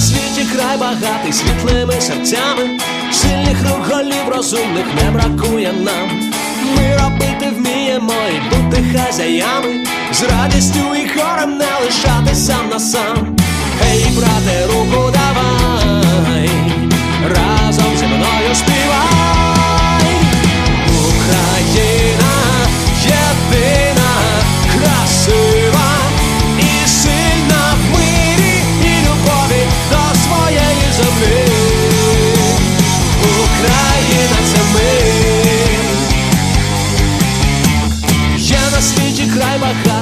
світі край багатий світлими серцями, сильних рук розумних не бракує нам. Ми робити вміємо і бути хазяями, з радістю і хором не лишати сам на сам. Ей, брате,